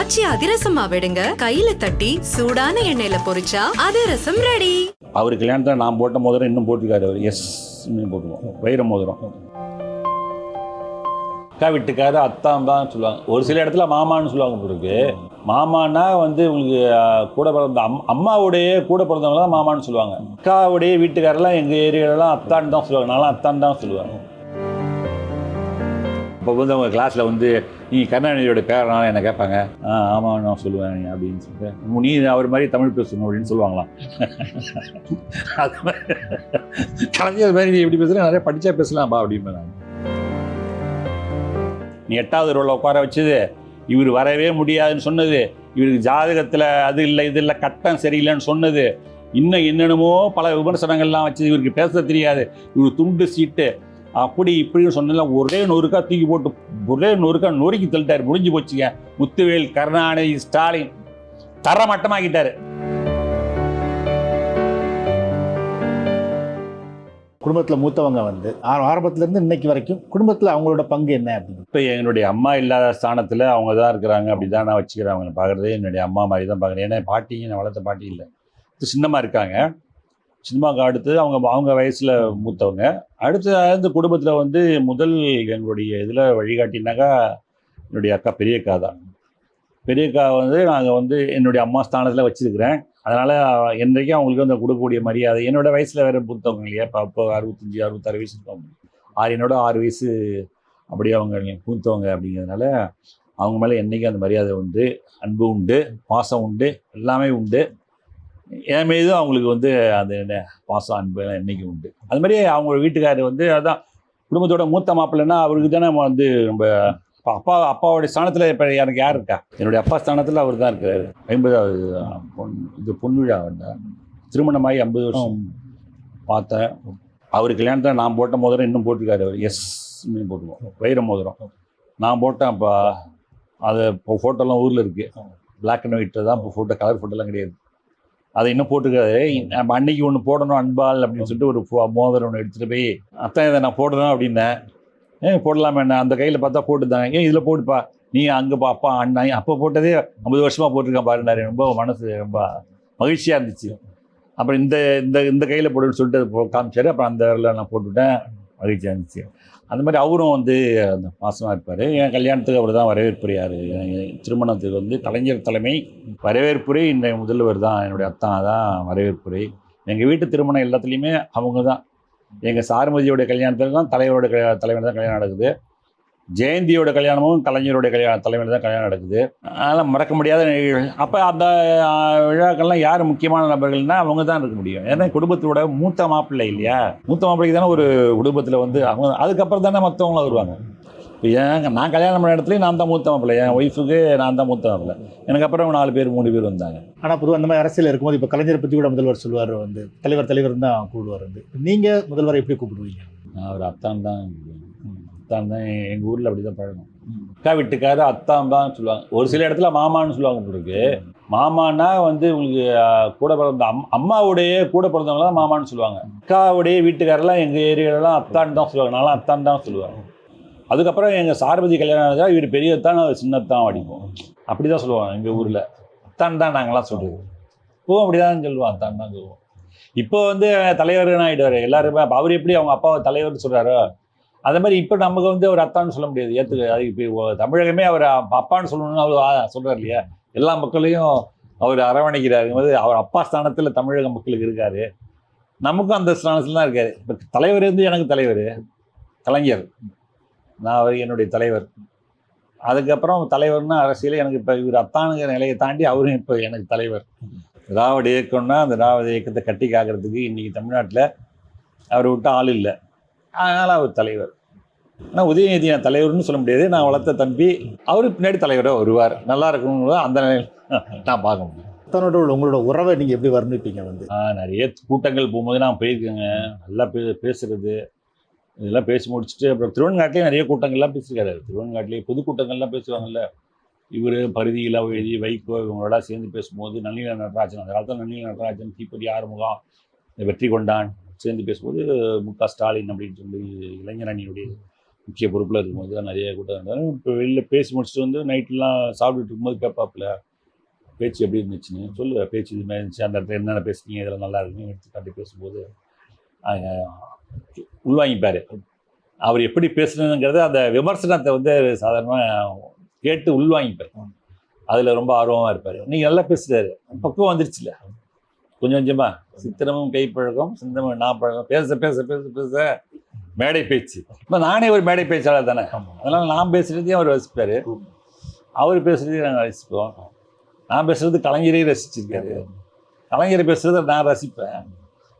காய்ச்சி அதிரசமா விடுங்க. கையில தட்டி சூடான எண்ணெயில பொரிச்சா அதிரசம் ரெடி அவர் கல்யாணத்தில் நான் போட்ட மோதிரம் இன்னும் போட்டிருக்காரு அவர். எஸ் போட்டுருவோம். வைர மோதிரம். அக்கா வீட்டுக்காரு அத்தான் தான் சொல்லுவாங்க. ஒரு சில இடத்துல மாமான்னு சொல்லுவாங்க பிறகு மாமான்னா வந்து உங்களுக்கு கூட பிறந்த அம் அம்மாவுடைய கூட பிறந்தவங்க தான் மாமான்னு சொல்லுவாங்க. அக்காவுடைய வீட்டுக்காரெல்லாம் எங்கள் ஏரியாலலாம் அத்தான்னு தான் சொல்லுவாங்க. நான்லாம் அத்தான் தான் சொல்லுவாங்க இப்போ வந்து அவங்க கிளாஸில் வந்து நீ கருணாநிதியோட பேரனால என்ன கேட்பாங்க? ஆ ஆமாம் நான் சொல்லுவேன் அப்படின்னு சொல்லிட்டு. நீ அவர் மாதிரி தமிழ் பேசணும் அப்படின்னு சொல்லுவாங்களாம். அது மாதிரி. கலைஞர் மாதிரி நீ எப்படி பேசுகிற நிறைய படித்தா பேசலாம்ப்பா அப்படின்னு நான். நீ எட்டாவது ரோல உட்கார வச்சது இவர் வரவே முடியாதுன்னு சொன்னது இவருக்கு ஜாதகத்தில் அது இல்லை இது இல்லை கட்டம் சரியில்லைன்னு சொன்னது இன்னும் என்னென்னமோ பல விமர்சனங்கள்லாம் வச்சு இவருக்கு பேச தெரியாது. இவர் துண்டு சீட்டு அப்படி இப்படின்னு சொன்னல ஒரே நொறுக்கா தூக்கி போட்டு ஒரே நொறுக்கா நொறுக்கி தள்ளிட்டாரு. முடிஞ்சு போச்சுங்க. முத்துவேல் கருணாநிதி ஸ்டாலின் தரமட்டமாக்கிட்டாரு. குடும்பத்தில் மூத்தவங்க வந்து ஆ- ஆரம்பத்துல இருந்து இன்னைக்கு வரைக்கும் குடும்பத்தில் அவங்களோட பங்கு என்ன அப்படின்னு? இப்போ என்னுடைய அம்மா இல்லாத ஸ்தானத்தில் அவங்க தான் இருக்கிறாங்க அப்படி தான் நான் வச்சுக்கிறேன். அவங்களை பார்க்குறதே என்னுடைய அம்மா மாதிரி தான் பார்க்குறேன். ஏன்னா பாட்டியும் நான் வளர்த்த பாட்டி இல்லை. சின்னமாக இருக்காங்க. சின்னமாவுக்கு அடுத்து அவங்க அவங்க வயசில் மூத்தவங்க. அடுத்து இந்த குடும்பத்தில் வந்து முதல் எங்களுடைய இதில் வழிகாட்டினாக்கா என்னுடைய அக்கா பெரியக்கா தான். பெரியக்கா வந்து நாங்கள் வந்து என்னுடைய அம்மா ஸ்தானத்தில் வச்சுருக்கிறேன். அதனால் என்றைக்கும் அவங்களுக்கு வந்து கொடுக்கக்கூடிய மரியாதை என்னோட வயசில் வேறு மூத்தவங்க இல்லையா? இப்போ அப்போ அறுபத்தஞ்சி அறுபத்தாறு வயசு இருக்கவங்க. ஆறு என்னோட ஆறு வயசு அப்படியே அவங்க மூத்தவங்க அப்படிங்கிறதுனால அவங்க மேலே என்றைக்கும் அந்த மரியாதை உண்டு அன்பு உண்டு பாசம் உண்டு எல்லாமே உண்டு. என் மீதும் அவங்களுக்கு வந்து அந்த என்ன பாசம் அன்பு என்றைக்கும் உண்டு. அது மாதிரி அவங்க வீட்டுக்காரர் வந்து அதான் குடும்பத்தோட மூத்த மாப்பிள்ளைன்னா அவருக்கு தானே வந்து நம்ம அப்பா அப்பா அப்பாவுடைய ஸ்தானத்தில் இப்போ எனக்கு யார் இருக்கா? என்னுடைய அப்பா ஸ்தானத்தில் அவர் தான் இருக்காரு ஐம்பதாவது பொன் இது பொன்விழா வந்தார் திருமணமாகி ஐம்பது வருஷம் பார்த்தேன். அவர் கல்யாணத்தில் நான் போட்ட மோதிரம் இன்னும் போட்டிருக்காரு அவர். எஸ் போட்டுருவோம் வைர மோதிரம். நான் போட்டேன் அப்போ. அது இப்போ ஃபோட்டோலாம் ஊரில் இருக்குது Black அண்ட் ஒயிட்டில் தான் இப்போ ஃபோட்டோ கலர் ஃபோட்டோலாம் கிடையாது. அதை இன்னும் போட்டுக்காது. நம்ம அன்னைக்கு ஒன்று போடணும் அன்பால் அப்படின்னு சொல்லிட்டு ஒரு மோதிரம் ஒன்று எடுத்துகிட்டு போய் அத்தான் இதை நான் போடணும் அப்படின்னேன். ஏன் போடலாமே என்ன அந்த கையில் பார்த்தா போட்டுதாங்க. ஏன் இதில் போட்டுப்பா. நீ அங்கே பா அப்பா அண்ணன் அப்போ போட்டதே ஐம்பது வருஷமாக போட்டிருக்கேன் பாருனாரு ரொம்ப மனசு ரொம்ப மகிழ்ச்சியாக இருந்துச்சு. அப்புறம் இந்த இந்த இந்த கையில் போடுன்னு சொல்லிட்டு அது காமிச்சாரு. அப்புறம் அந்த விரலில் நான் போட்டுவிட்டேன் மகிழ்ச்சியாக இருந்துச்சு அந்த மாதிரி அவரும் வந்து அந்த பாசமாக இருப்பார். என் கல்யாணத்துக்கு அவர் தான் வரவேற்புரையார் திருமணத்துக்கு வந்து கலைஞர் தலைமை வரவேற்புரை இந்த முதல்வர் தான் என்னுடைய அத்தான் தான் வரவேற்புரை. எங்கள் வீட்டு திருமணம் எல்லாத்துலேயுமே அவங்க தான் எங்கள் சாருமதியோட கல்யாணத்தில் தான் தலைவரோட க- தான் கல்யாணம் நடக்குது. ஜெயந்தியோட கல்யாணமும் கலைஞருடைய கல்யாணம் தலைமையில் தான் கல்யாணம் நடக்குது. அதனால் மறக்க முடியாத நிகழ்வுகள். அப்போ அந்த விழாக்கள்லாம் யார் முக்கியமான நபர்கள்னா அவங்க தான் இருக்க முடியும். ஏன்னா குடும்பத்தோட மூத்த மாப்பிள்ளை இல்லையா? மூத்த மாப்பிள்ளைக்கு தானே ஒரு குடும்பத்தில் வந்து அவங்க அதுக்கப்புறம் தானே மற்றவங்களாம் வருவாங்க. இப்போ ஏன் நான் கல்யாணம் பண்ண இடத்துலையும் நான் தான் மூத்த மாப்பிள்ளை. என் ஒய்ஃபுக்கு நான் தான் மூத்த மாப்பிள்ளை. எனக்கு அப்புறம் நாலு பேர் மூணு பேர் வந்தாங்க. ஆனால் பொதுவாக அந்த மாதிரி அரசியல் இருக்கும்போது இப்போ கலைஞரை பற்றி கூட முதல்வர் சொல்லுவார் வந்து தலைவர் தலைவர் தான் கூப்பிடுவார் வந்து. நீங்கள் முதல்வரை எப்படி கூப்பிடுவீங்க? நான் ஒரு அத்தான் தான். அத்தான் தான் எங்கள் ஊரில் அப்படி தான் பழகும் அக்கா வீட்டுக்காரு அத்தான் தான் சொல்லுவாங்க. ஒரு சில இடத்துல மாமான்னு சொல்லுவாங்க உங்களுக்கு மாமான்னா வந்து உங்களுக்கு கூட பிறந்த அம் அம்மாவுடைய கூட பிறந்தவங்க தான் மாமான்னு சொல்லுவாங்க. அக்காவுடைய வீட்டுக்காரெல்லாம் எங்கள் ஏரியாலலாம் அத்தான் தான் சொல்லுவாங்க. நான்லாம் அத்தான் தான் சொல்லுவாங்க அதுக்கப்புறம் எங்கள் சார்பதி கல்யாணம் ஆனதா இவர் பெரியத்தான் சின்னத்தான் அடிப்போம். அப்படி தான் சொல்லுவாங்க எங்கள் ஊரில். அத்தான் தான் நாங்களாம் சொல்லுவோம் இப்போவும் அப்படி தான் சொல்லுவோம். அத்தான் தான் சொல்லுவோம். இப்போ வந்து தலைவர்னு ஆகிடுவார் எல்லாருமே அவர் எப்படி அவங்க அப்பாவை தலைவர்னு சொல்கிறாரோ அதே மாதிரி இப்போ நமக்கு வந்து அவர் அத்தான்னு சொல்ல முடியாது. ஏற்றுக்க அது இப்போ தமிழகமே அவர் அப்பான்னு சொல்லணும்னு அவர் சொல்கிறார் இல்லையா? எல்லா மக்களையும் அவர் அரவணைக்கிறாரு. போது அவர் அப்பா ஸ்தானத்தில் தமிழக மக்களுக்கு இருக்கார். நமக்கும் அந்த ஸ்தானத்தில் தான் இருக்கார். இப்போ தலைவர் வந்து எனக்கு தலைவர் கலைஞர். நான் அவர் என்னுடைய தலைவர். அதுக்கப்புறம் தலைவர்னா அரசியல் எனக்கு இப்போ இவர் அத்தானுங்கிற நிலையை தாண்டி அவரும் இப்போ எனக்கு தலைவர். திராவிட இயக்கம்னா அந்த திராவிட இயக்கத்தை கட்டி காக்கிறதுக்கு இன்றைக்கி தமிழ்நாட்டில் அவரை விட்டு ஆள் இல்லை. அதனால் அவர் தலைவர். ஆனால் உதயநிதி நான் தலைவர்னு சொல்ல முடியாது. நான் வளர்த்த தம்பி அவர் பின்னாடி தலைவராக வருவார். நல்லா இருக்கணும் அந்த நிலையில் நான் பார்க்க முடியும். உள்ள உங்களோட உறவை நீங்கள் எப்படி வர்ணிப்பீங்க வந்து? நிறைய கூட்டங்கள் போகும்போது நான் போயிருக்கேங்க. நல்லா பே பேசுறது. இதெல்லாம் பேசி முடிச்சுட்டு அப்புறம் திருவண்ணாட்டிலே நிறைய கூட்டங்கள்லாம் பேசியிருக்காரு. திருவண்ணாட்டிலே பொதுக்கூட்டங்கள்லாம் பேசுவாங்கல்ல. இவர் பரிதியெல்லாம் எழுதி வைகோ இவங்களோட சேர்ந்து பேசும்போது நன்னில நடராஜன் அந்த காலத்தில் நன்னில நடராஜன் தீப்பதி ஆறுமுகம் வெற்றி கொண்டான். சேர்ந்து பேசும்போது மு க. ஸ்டாலின் அப்படின்னு சொல்லி இளைஞர் அணியுடைய முக்கிய பொறுப்பில் இருக்கும்போது தான் நிறைய கூட்டம் இருந்தாலும் இப்போ வெளியில் பேசி முடிச்சுட்டு வந்து நைட்லாம் சாப்பிட்டுட்டு இருக்கும்போது கேட்பாப்புல பேச்சு எப்படி இருந்துச்சுன்னு சொல்லு பேச்சு இது மாதிரி இருந்துச்சு அந்த இடத்துல என்னென்ன பேசுனீங்க இதெல்லாம் நல்லா இருக்குன்னு எடுத்து காட்டி பேசும்போது உள்வாங்கிப்பார். அவர் எப்படி பேசுனதுங்கிறத அந்த விமர்சனத்தை வந்து சாதாரணமாக கேட்டு உள்வாங்கிப்பார். அதில் ரொம்ப ஆர்வமாக இருப்பார். நீங்கள் நல்லா பேசுகிறாரு பக்குவம் வந்துருச்சுல கொஞ்சம் கொஞ்சமா. சித்திரமும் கைப்பழக்கம் சிந்தமும் நான் பழக்கம் பேச பேச பேச பேச. மேடை பேச்சு. இப்போ நானே ஒரு மேடை பேச்சாளர் தானே. அதனால நான் பேசுறதையும் அவர் ரசிப்பார். அவர் பேசுறதையும் நாங்கள் ரசிப்போம். நான் பேசுறது கலைஞரையும் ரசிச்சிருக்காரு. கலைஞர் பேசுறதை நான் ரசிப்பேன்.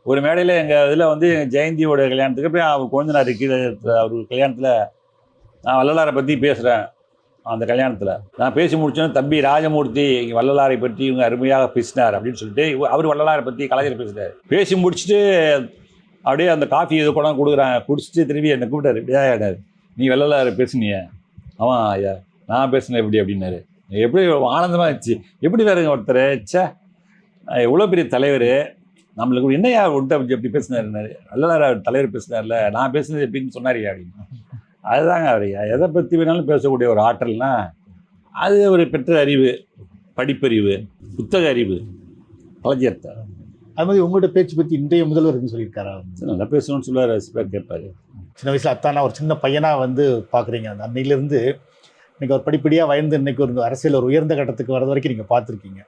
ஒரு மேடையில் எங்கள் இதில் வந்து ஜெயந்தியோட கல்யாணத்துக்கு போய் அவர் கொஞ்ச கீழே அவர் கல்யாணத்தில் நான் வள்ளலாரை பற்றி பேசுகிறேன் அந்த கல்யாணத்தில். நான் பேசி முடிச்சோன்னே தம்பி ராஜமூர்த்தி வள்ளலாரை பற்றி இவங்க அருமையாக பேசினார் அப்படின்னு சொல்லிட்டு அவர் வள்ளலாரை பற்றி கலைஞர் பேசினார். பேசி முடிச்சுட்டு அப்படியே அந்த காஃபி எது கொண்டாந்து கொடுக்குறாங்க. குடிச்சிட்டு திரும்பி என்னை கூப்பிட்டாரு. இப்படியா ஆயிடாரு நீ வள்ளலாரை பேசுனிய? அவன் ஐயா. நான் பேசினேன் எப்படி? அப்படின்னாரு. எப்படி ஆனந்தமாக இருந்துச்சு. எப்படி வேறுங்க ஒருத்தர். ச்சே. எவ்வளோ பெரிய தலைவர். நம்மளுக்கு என்னையா விட்டு அப்படி எப்படி பேசினாருன்னாரு. வள்ளலார் தலைவர் பேசினார்ல. நான் பேசுனது எப்படின்னு சொன்னாரியா அப்படின்னு அதுதாங்க அவர். எதை பற்றி வேணாலும் பேசக்கூடிய ஒரு ஆற்றல்னா அது ஒரு பெற்ற அறிவு படிப்பறிவு புத்தக அறிவு கலைஞர்த்த அது மாதிரி உங்களோட பேச்சு பற்றி இன்றைய முதல்வர் என்ன சொல்லியிருக்காரா? நல்லா பேசணும்னு சொல்லுவார் ரசிப்பார் கேட்பாரு. சின்ன வயசுல அத்தானா ஒரு சின்ன பையனா வந்து பாக்குறீங்க. அந்த அன்னையிலிருந்து இன்னைக்கு ஒரு படிப்படியா வயந்து இன்னைக்கு ஒரு அரசியல் ஒரு உயர்ந்த கட்டத்துக்கு வரது வரைக்கும் நீங்க பார்த்துருக்கீங்க.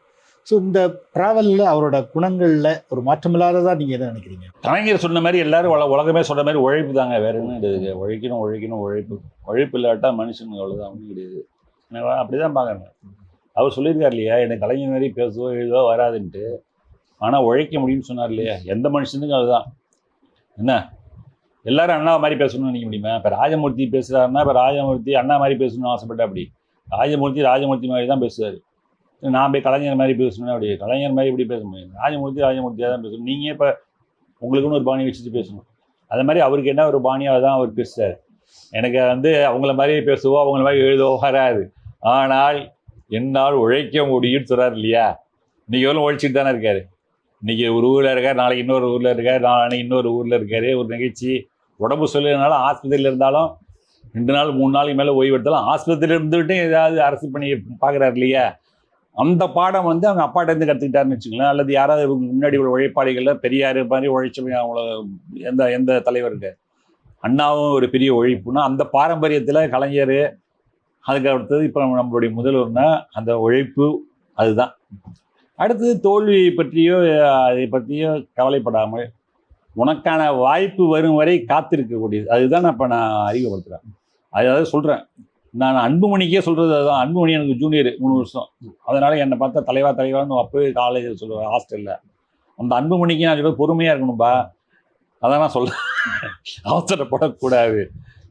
ஸோ இந்த ட்ராவலில் அவரோட குணங்களில் ஒரு மாற்றமில்லாததாக நீங்கள் என்ன நினைக்கிறீங்க? கலைஞர் சொன்ன மாதிரி எல்லாரும் உல உலகமே சொன்ன மாதிரி உழைப்பு தாங்க. வேறு என்ன கிடையாது உழைக்கணும் உழைக்கணும் உழைப்பு. உழைப்பு இல்லாட்டா மனுஷன் அவ்வளோதான் ஒன்றும் கிடையாது. அப்படி அப்படிதான் பார்க்குறேன் அவர் சொல்லியிருக்கார் இல்லையா எனக்கு கலைஞர் மாதிரி பேசுவோ எழுதோ வராதுன்ட்டு. ஆனால் உழைக்க முடியும்னு சொன்னார் இல்லையா? எந்த மனுஷனுக்கும் அதுதான். என்ன? எல்லாரும் அண்ணா மாதிரி பேசணும்னு நினைக்க முடியுமா? இப்போ ராஜமூர்த்தி பேசுகிறாருன்னா இப்போ ராஜமூர்த்தி அண்ணா மாதிரி பேசணும்னு ஆசைப்பட்டா அப்படி ராஜமூர்த்தி ராஜமூர்த்தி மாதிரி தான் பேசுவார். நான் போய் கலைஞர் மாதிரி பேசணும்னா அப்படி கலைஞர் மாதிரி இப்படி பேச முடியும் ராஜமூர்த்தி ராஜமூர்த்தியாக தான் பேசணும். நீங்கள் இப்போ உங்களுக்குன்னு ஒரு பாணி வச்சுட்டு பேசணும். அது மாதிரி அவருக்கு என்ன ஒரு பாணியாக தான் அவர் பேசுகிறார் எனக்கு வந்து அவங்கள மாதிரி பேசுவோ அவங்கள மாதிரி எழுதவோ வராது. ஆனால் என்னால் உழைக்க முடியும்னு சொல்கிறார் இல்லையா? இன்றைக்கி எவ்வளோ உழைச்சிட்டு தானே இருக்கார்? இன்றைக்கி ஒரு ஊரில் இருக்கார் நாளைக்கு இன்னொரு ஊரில் இருக்கார் நாளைக்கு இன்னொரு ஊரில் இருக்கார். ஒரு நிகழ்ச்சி உடம்பு சொல்லுறதுனால ஆஸ்பத்திரியில் இருந்தாலும் ரெண்டு நாள் மூணு நாளைக்கு மேலே ஓய்வு எடுத்தாலும் ஆஸ்பத்திரியில் இருந்துகிட்டே ஏதாவது அரசு பண்ணி பார்க்குறாரு இல்லையா? அந்த பாடம் வந்து அவங்க அப்பாட்டேருந்து கற்றுக்கிட்டாருன்னு வச்சுக்கலாம் அல்லது யாராவது இவங்க முன்னாடி உள்ள உழைப்பாளிகளில் பெரியார் மாதிரி உழைச்சவங்க அவங்கள எந்த எந்த தலைவருக்கு அண்ணாவும் ஒரு பெரிய உழைப்புனா அந்த பாரம்பரியத்தில் கலைஞர் அதுக்கு அடுத்தது இப்போ நம்மளுடைய முதல்வர்னா அந்த உழைப்பு அதுதான். அடுத்தது தோல்வியை பற்றியோ அதை பற்றியோ கவலைப்படாமல் உனக்கான வாய்ப்பு வரும் வரை காத்திருக்கக்கூடியது. அதுதான் இப்போ நான் அறிவுப்படுத்துகிறேன் அதாவது சொல்கிறேன் நான் அன்புமணிக்கே சொல்கிறது அதுதான். அன்புமணி எனக்கு ஜூனியர் மூணு வருஷம். அதனால் என்னை பார்த்தா தலைவா தலைவான்னு அப்போவே காலேஜில் சொல்லுவேன் ஹாஸ்டலில் அந்த அன்புமணிக்கு நான் சொல்ல பொறுமையாக இருக்கணும்பா. அதான் நான் சொல்ல அவசரப்படக்கூடாது.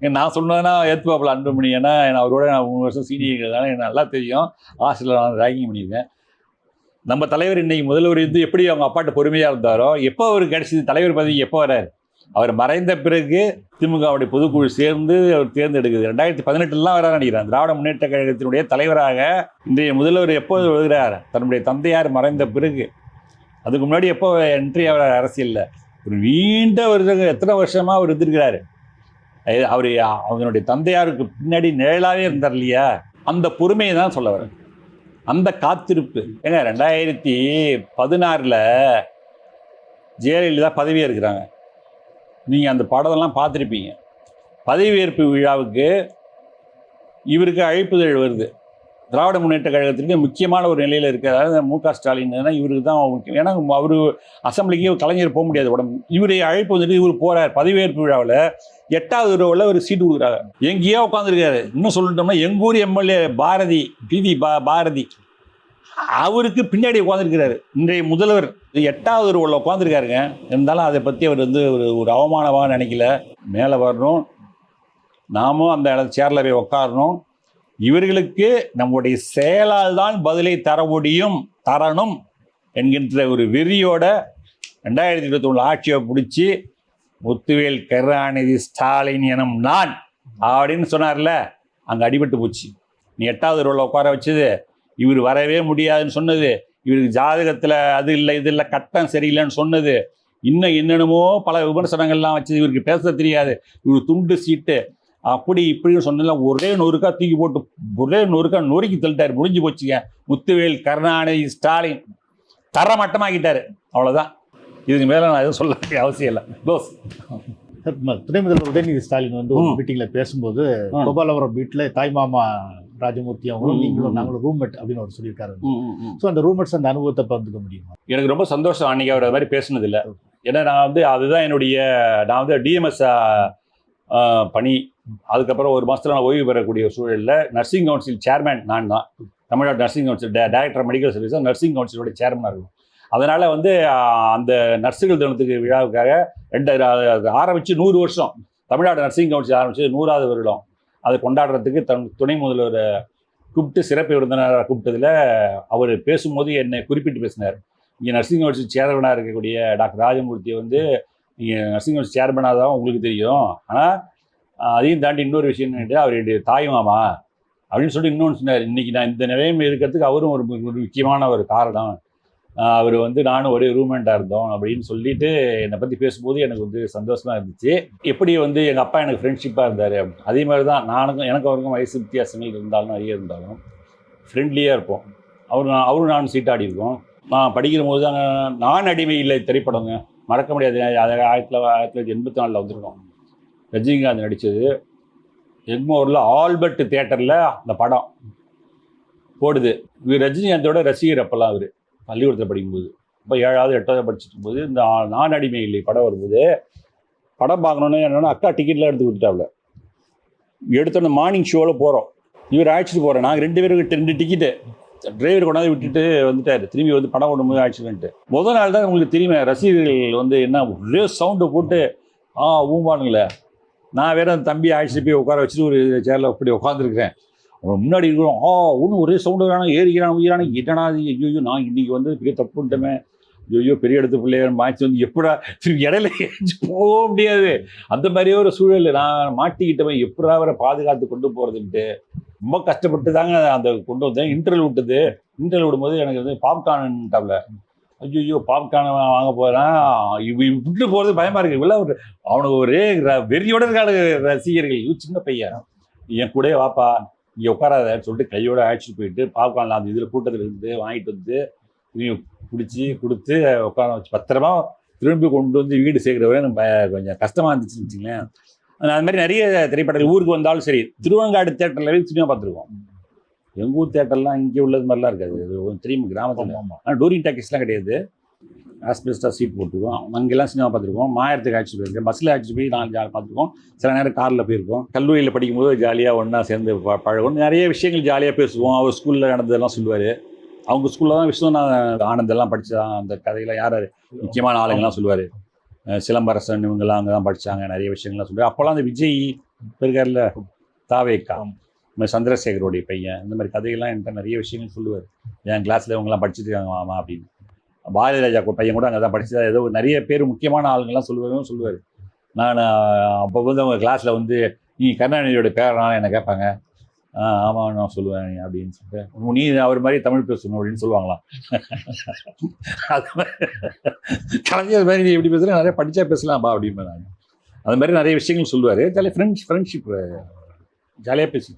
ஏன் நான் சொன்னதுன்னா ஏற்றுப்பாப்பில் அன்புமணி. ஏன்னா நான் அவரோட நான் மூணு வருஷம் சீனியர்கிறதுனால எனக்கு நல்லா தெரியும். ஹாஸ்டலில் நான் ரேங்கிங் பண்ணியிருக்கேன். நம்ம தலைவர் இன்னைக்கு முதல்வர் இருந்து எப்படி அவங்க அப்பாட்ட பொறுமையாக இருந்தாரோ எப்போ அவர் கிடைச்சது? தலைவர் பதவி எப்போ வராரு அவர் மறைந்த பிறகு திமுகவுடைய பொதுக்குழு சேர்ந்து அவர் தேர்ந்தெடுக்குது. ரெண்டாயிரத்தி பதினெட்டுலாம் வர நினைக்கிறார் திராவிட முன்னேற்ற கழகத்தினுடைய தலைவராக இன்றைய முதல்வர் எப்போது வருகிறார்? தன்னுடைய தந்தையார் மறைந்த பிறகு. அதுக்கு முன்னாடி எப்போ என்ட்ரி ஆகிறார் அரசியலில்? ஒரு நீண்ட வருஷம் எத்தனை வருஷமாக அவர் இருந்திருக்கிறாரு? அவர் அவனுடைய தந்தையாருக்கு பின்னாடி நிழலாகவே இருந்தார் இல்லையா? அந்த பொறுமையை தான் சொல்ல வரேன் அந்த காத்திருப்பு. ஏங்க ரெண்டாயிரத்தி பதினாறில் ஜெயலலிதா பதவியாக இருக்கிறாங்க நீங்கள் அந்த படத்தெல்லாம் பார்த்துருப்பீங்க. பதவியேற்பு விழாவுக்கு இவருக்கு அழைப்புதழ் வருது. திராவிட முன்னேற்ற கழகத்திற்கு முக்கியமான ஒரு நிலையில் இருக்குது அதாவது மு க ஸ்டாலின் இவருக்கு தான் முக்கியம். ஏன்னா அவர் அசம்பிளிக்கு கலைஞர் போக முடியாது உடம்பு. இவரை அழைப்பு வந்துட்டு இவர் போகிறார் பதவியேற்பு விழாவில் எட்டாவது ரோவில் ஒரு சீட்டு கொடுக்குறாரு. எங்கேயோ உட்காந்துருக்காரு இன்னும் சொல்லிட்டோம்னா எங்கள் ஊர் எம்எல்ஏ பாரதி பிவி பா பாரதி. அவருக்கு பின்னாடி உட்காந்துருக்கிறாரு இன்றைய முதல்வர் எட்டாவது உள்ள உட்காந்துருக்காருங்க இருந்தாலும் அதை பற்றி அவர் வந்து ஒரு ஒரு அவமானமாக நினைக்கல. மேலே வரணும். நாமும் அந்த இடத்து சேரில் போய் உட்காரணும். இவர்களுக்கு நம்முடைய செயலால் தான் பதிலை தர முடியும் தரணும் என்கின்ற ஒரு வெறியோட ரெண்டாயிரத்தி இருபத்தி ஒன்று ஆட்சியை பிடிச்சி முத்துவேல் கருணாநிதி ஸ்டாலின் எனும் நான் அப்படின்னு சொன்னார்ல அங்கே அடிபட்டு போச்சு. நீ எட்டாவது ரோல உட்கார வச்சது இவர் வரவே முடியாதுன்னு சொன்னது. இவருக்கு ஜாதகத்தில் அது இல்லை இது இல்லை கட்டம் சரியில்லைன்னு சொன்னது. இன்னும் என்னென்னமோ பல விமர்சனங்கள்லாம் வச்சு இவருக்கு பேச தெரியாது. இவர் துண்டு சீட்டு. அப்படி இப்படின்னு சொன்னல ஒரே நொறுக்கா தூக்கி போட்டு ஒரே நொறுக்கா நொறுக்கி தள்ளிட்டாரு. முடிஞ்சு போச்சுங்க. முத்துவேல் கருணாநிதி ஸ்டாலின். தரமட்டமாக்கிட்டாரு. அவ்வளவுதான். இதுக்கு மேல நான் எதுவும் சொல்ல வேண்டிய அவசியம் இல்லை. தோஸ் துணை முதல்வர் உதயநிதி ஸ்டாலின் வந்து ஒரு ம். மீட்டிங்ல பேசும்போது. கோபாலபுரம் வீட்டுல தாய் மாமா ராஜமூர்த்தி அவங்களும் நீங்களும். நாங்களும் ரூம்மேட் அப்படின்னு அவர் சொல்லியிருக்காரு. ஸோ அந்த ரூம்மேட்ஸ் அந்த அனுபவத்தை பகிர்ந்துக்க முடியுமா? எனக்கு ரொம்ப சந்தோஷம் அன்னைக்கு அவர் மாதிரி பேசுனது இல்லை ஏன்னா நான் வந்து அதுதான் என்னுடைய நான் வந்து டிஎம்எஸ் பணி. அதுக்கப்புறம் ஒரு மாசத்துல நான் ஓய்வு பெறக்கூடிய சூழலில் நர்சிங் கவுன்சில் சேர்மேன் நான் தான். Tamil Nadu nursing council director medical service nursing கவுன்சிலோட சேர்மனாக இருக்கும். அதனால வந்து அந்த நர்சுகள் தினத்துக்கு விழாவுக்காக ரெண்டு அது ஆரம்பிச்சு நூறு வருஷம். தமிழ்நாடு நர்சிங் கவுன்சில் ஆரம்பிச்சு நூறாவது வருடம். அதை கொண்டாடுறதுக்கு தன் துணை முதல்வர் கூப்பிட்டு சிறப்பு விருந்தினராக கூப்பிட்டதில் அவர் பேசும்போது என்னை குறிப்பிட்டு பேசினார். இங்கே நர்சிங் கவுன்சில் சேர்மனாக இருக்கக்கூடிய டாக்டர் ராஜமூர்த்தியை வந்து நீங்கள் நர்சிங் கவுன்சில் சேர்மனாக தான் உங்களுக்கு தெரியும். ஆனால் அதையும் தாண்டி இன்னொரு விஷயம் என்னட்டு அவருடைய தாய் மாமா அப்படின்னு சொல்லிட்டு இன்னொன்று சொன்னார். இன்றைக்கி நான் இந்த நிலையம் இருக்கிறதுக்கு அவரும் ஒரு ஒரு முக்கியமான ஒரு காரணம். அவர் வந்து நானும் ஒரே ரூமெண்டாக இருந்தோம் அப்படின்னு சொல்லிட்டு என்னை பற்றி பேசும்போது எனக்கு வந்து சந்தோஷமா இருந்துச்சு. எப்படி வந்து எங்கள் அப்பா எனக்கு ஃப்ரெண்ட்ஷிப்பாக இருந்தார்? அதே மாதிரி தான் நானுக்கும் எனக்கு அவருக்கும் வயசு வித்தியாசங்கள் இருந்தாலும் நிறைய இருந்தாலும் ஃப்ரெண்ட்லியாக இருப்போம். அவர் நான் அவரும் நானும் சீட்டாடி இருக்கோம். நான் படிக்கிற போது தான் நான் அடிமை இல்லை திரைப்படங்க. மறக்க முடியாது. அதை ஆயிரத்தி ஆயிரத்தி தொள்ளாயிரத்தி எண்பத்தி நாலில் வந்திருக்கோம். ரஜினிகாந்த் நடித்தது எக்மோரில் ஆல்பர்ட் தேட்டரில் அந்த படம் போடுது இவர் ரஜினிகாந்தோட ரசிகர் அப்போல்லாம் அவர். பள்ளிக்கூடத்தில் படிக்கும்போது இப்போ ஏழாவது எட்டாவது படிச்சுட்டு போது இந்த நான் அடிமை இல்லை படம் வரும்போது படம் பார்க்கணுன்னு என்னென்னா அக்கா டிக்கெட்லாம் எடுத்து கொடுத்துட்டாப்ல. எடுத்தோன்னே மார்னிங் ஷோவில் போகிறோம் இவர் அழைச்சிட்டு போகிறேன் நாங்கள் ரெண்டு பேருக்கு ரெண்டு டிக்கெட்டு டிரைவர் கொண்டாந்து விட்டுட்டு வந்துட்டார். திரும்பி வந்து படம் ஓடும்போது ஆக்சிடென்ட்டு முதல் நாள் தான் உங்களுக்கு தெரியுமே ரசிகர்கள் வந்து என்ன ஒரே சவுண்டை போட்டு ஆ ஊம்பானுங்களே. நான் வேற அந்த தம்பி அழைச்சிட்டு போய் உட்கார வச்சுட்டு ஒரு சேரில் அப்படி உட்காந்துருக்கிறேன் முன்னாடி இருக்கிறோம் ஆ ஒன்றும் ஒரே சவுண்டு வேணாம் ஏறிக்கிறான் உயிரான. என்னடா ஐயோ நான் இன்னைக்கு வந்து பெரிய தப்பு பண்ணிட்டோமே. ஐயோ பெரிய இடத்து பிள்ளைய மாய்ச்சி வந்து எப்படா திரும்பி இடையில எந்திரிச்சு போக முடியாது. அந்த மாதிரியே ஒரு சூழல். நான் மாட்டிக்கிட்டவன் எப்படா அவரை பாதுகாத்து கொண்டு போகிறதுன்ட்டு ரொம்ப கஷ்டப்பட்டு தாங்க அந்த கொண்டு வந்தேன். இன்டர்வல் விட்டது. இன்டர்வல் விடும்போது எனக்கு வந்து பாப்கார்ன்ட்டாப்ல ஐயோ பாப்கார்ன் வாங்க போகிறேன் இவ விட்டு போகிறது பயமாக இருக்கு. இல்லை ஒரு அவனுக்கு ஒரே ர- வெறியோட இருக்காளு ரசிகர்கள். இவன் சின்ன பையன். என் கூடயே வாப்பா. இங்கே உட்காராதன்னு சொல்லிட்டு கையோட அழைச்சிட்டு போயிட்டு பாப்கார்ன்ல அந்த இதில் கூட்டத்தில் இருந்து வாங்கிட்டு வந்து திரும்பி பிடிச்சி கொடுத்து உட்கார வச்சு பத்திரமா திரும்பி கொண்டு வந்து வீடு சேர்க்குற வரை எனக்கு கொஞ்சம் கஷ்டமாக இருந்துச்சுன்னு வச்சுங்களேன் அது மாதிரி நிறைய திரைப்படங்கள் ஊருக்கு வந்தாலும் சரி திருவங்காடு தேட்டரில் போய் சினிமா பார்த்துருக்கோம். எங்கள் ஊர் தேட்டர்லாம் இங்கே உள்ளது மாதிரிலாம் இருக்காது. தெரியும் கிராமத்தில். ஆனால் டூரிங் டாக்கீஸ்லாம் கிடையாது. ஆஸ்பெஸ்டாக சீட் போட்டிருக்கோம். அங்கெல்லாம் சினிமா பார்த்துருக்கோம். மாயத்துக்கு ஆட்சி போயிருக்கேன். பஸ்ஸில் ஆட்சி போய் நாலு ஜாலி பார்த்துருக்கோம். சில நேரம் காரில் போயிருக்கோம். கல்லூரியில் படிக்கும்போது ஜாலியாக ஒன்றா சேர்ந்து ப பழகும் நிறைய விஷயங்கள் ஜாலியாக பேசுவோம். அவர் ஸ்கூலில் நடந்ததெல்லாம் சொல்லுவார். அவங்க ஸ்கூலில் தான் விஸ்வநாத ஆனந்தெல்லாம் படித்தான் அந்த கதையெல்லாம் யார் யார்? முக்கியமான ஆளுங்கள்லாம் சொல்லுவார். சிலம்பரசன் இவங்கெல்லாம் அங்கே தான் படித்தாங்க நிறைய விஷயங்கள்லாம் சொல்லுவார். அப்போல்லாம் அந்த விஜய் இப்ப இருக்கார்ல தாவேக்கா இந்த பையன் இந்த மாதிரி கதைகள்லாம் என்கிட்ட நிறைய விஷயங்கள் சொல்லுவார். என் கிளாஸில் இவங்கெல்லாம் படிச்சுட்டு இருக்காங்க மாமா அப்படின்னு. பாரதிராஜா பையன் கூட அங்கே தான் படிச்சு ஏதோ நிறைய பேர் முக்கியமான ஆளுங்கள்லாம் சொல்லுவாரும் சொல்லுவார். நான் அப்போ வந்து அவங்க கிளாஸில் வந்து நீ கருணாநிதியோட பேரனா என்ன கேட்பாங்க? ஆ ஆமாம் நான் சொல்லுவேன் அப்படின்னு சொல்லிட்டு நீ அவர் மாதிரி தமிழ் பேசணும் அப்படின்னு சொல்லுவாங்களாம். அது மாதிரி கலைஞர் மாதிரி நீ எப்படி பேசுகிற நிறைய படித்தா பேசலாம்ப்பா அப்படின்னு அது மாதிரி நிறைய விஷயங்கள் சொல்லுவார். ஜாலியாக ஃப்ரெண்ட்ஸ் ஃப்ரெண்ட்ஷிப் ஜாலியாக பேசி